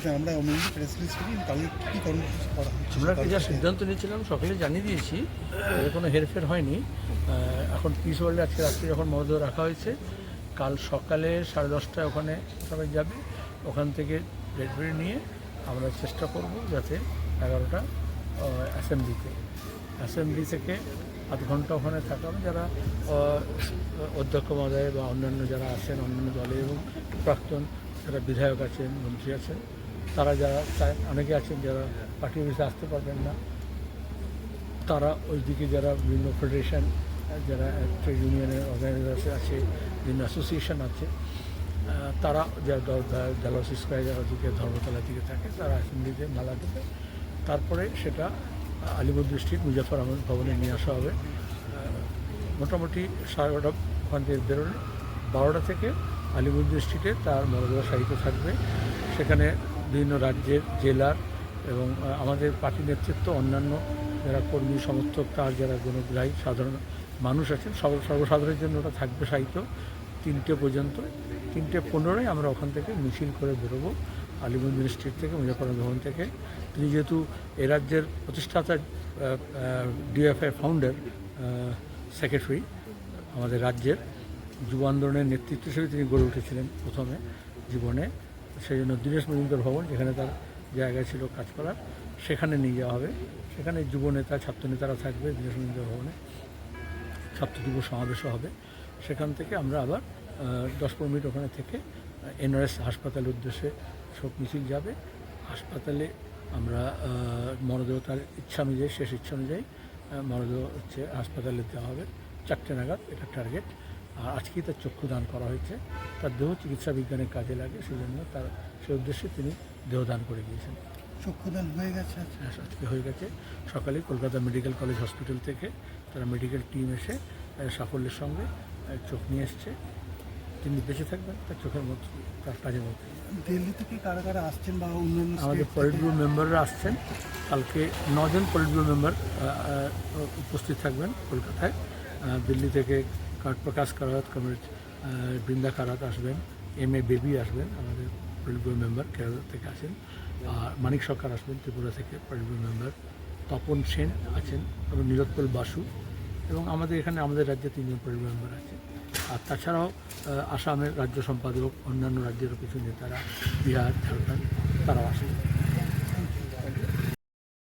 বলছেন আমরা অমনি প্রেস রিলিজ করি কী কর্মসূচি করা হচ্ছে আমরা একটা যা সিদ্ধান্ত নিয়েছিলাম সকালে জানিয়ে দিয়েছি কোনো হেরফের হয়নি। এখন পিস ওয়ার্ল্ডে আজকে রাত্রে যখন মরদেহ রাখা হয়েছে কাল সকালে সাড়ে দশটায় ওখানে সবাই যাবে ওখান থেকে বডি নিয়ে আমরা চেষ্টা করব যাতে এগারোটা অ্যাসেম্বলিতে অ্যাসেম্বলি থেকে আধ ঘণ্টা ওখানে থাকা যারা অধ্যক্ষ মহোদয় বা অন্যান্য যারা আছেন অন্যান্য দলে এবং প্রাক্তন যারা বিধায়ক আছেন মন্ত্রী আছেন তারা যারা চায়, অনেকে আছেন যারা পার্টি অফিসে আসতে পারবেন না, তারা ওইদিকে যারা বিভিন্ন ফেডারেশন যারা ট্রেড ইউনিয়নের অর্গানাইজার আছে, বিভিন্ন অ্যাসোসিয়েশন আছে তারা যারা ডালহসি স্কোয়ার যারা ওদিকে, ধর্মতলার দিকে থাকে, তারা অ্যাসেম্বলিতে মালা দেবে। তারপরে সেটা আলিপুর ডিস্ট্রিক্ট মুজাফর আহমদ ভবনে নিয়ে আসা হবে। মোটামুটি সাড়ে বারোটা ওখান থেকে বেরোলে বারোটা থেকে আলিপুর স্ট্রিটে তার মরদেহ সাহিত্য থাকবে। সেখানে বিভিন্ন রাজ্যের জেলার এবং আমাদের পার্টি নেতৃত্ব, অন্যান্য যারা কর্মী, সমর্থক, তার যারা গুণগ্রাহী সাধারণ মানুষ আছেন সর্ব- সর্বসাধারণের জন্য ওটা থাকবে সাহিত্য তিনটে পর্যন্ত। তিনটে পনেরোয় আমরা ওখান থেকে মিছিল করে বেরোবো আলিমুদ্দিন স্ট্রিট থেকে মুজাফর ভবন থেকে। তিনি যেহেতু এ রাজ্যের প্রতিষ্ঠাতা ডিএফআই ফাউন্ডার সেক্রেটারি আমাদের রাজ্যের যুব আন্দোলনের নেতৃত্ব হিসেবে তিনি গড়ে উঠেছিলেন প্রথমে জীবনে। সেই জন্য দীনেশ মজুমদার ভবন যেখানে তার জায়গা ছিল কাজ করার সেখানে নিয়ে যাওয়া হবে। সেখানে যুব নেতা ছাত্র নেতারা থাকবে দীনেশ মজুমদার ভবনে। ছাত্র যুব সমাবেশও হবে। সেখান থেকে আমরা আবার দশ পনেরো মিনিট ওখানে থেকে এনআরএস হাসপাতালের উদ্দেশ্যে শোক মিছিল যাবে। হাসপাতালে আমরা আহ, মরদেহ তার ইচ্ছা অনুযায়ী শেষ ইচ্ছা অনুযায়ী মরদেহ হচ্ছে হাসপাতালে দেওয়া হবে। চারটে নাগাদ এটা টার্গেট আজকেই তার চক্ষুদান করা হয়েছে। তার দেহ চিকিৎসা বিজ্ঞানের কাজে লাগে সেই জন্য তার সেই উদ্দেশ্যে তিনি দেহদান করে দিয়েছেন। চক্ষুদান হয়ে গেছে আজকে? হ্যাঁ, আজকে হয়ে গেছে। সকালে কলকাতা মেডিকেল কলেজ হসপিটাল থেকে তারা মেডিকেল টিম এসে সাফল্যের সঙ্গে চোখ নিয়ে এসছে। তিনি বেঁচে থাকবেন তার চোখের মধ্যে তার কাজের মধ্যে। দিল্লি থেকে কারা কারা আসছেন বা অন্যান্য আমাদের পলিট ব্যুরো মেম্বাররা আসছেন। কালকে নজন পলিট ব্যুরো মেম্বার উপস্থিত থাকবেন কলকাতায়। দিল্লি থেকে কাঠ প্রকাশ কারাত কমরেড বৃন্দা কারাত আসবেন এম এ বেবি আসবেন, আমাদের পলিট ব্যুরো মেম্বার কেরালা থেকে আসেন আর মানিক সরকার আসবেন, ত্রিপুরা থেকে politburo member. Tapan Sen আছেন, এবং নীলোৎপল বাসু। এবং আমাদের এখানে আমাদের রাজ্যে তিনজন পলিট মেম্বার আছে। আর তাছাড়াও আসামের রাজ্য সম্পাদক, অন্যান্য রাজ্যেরও কিছু নেতারা, বিহার, ঝাড়খণ্ড, তারাও আসেন।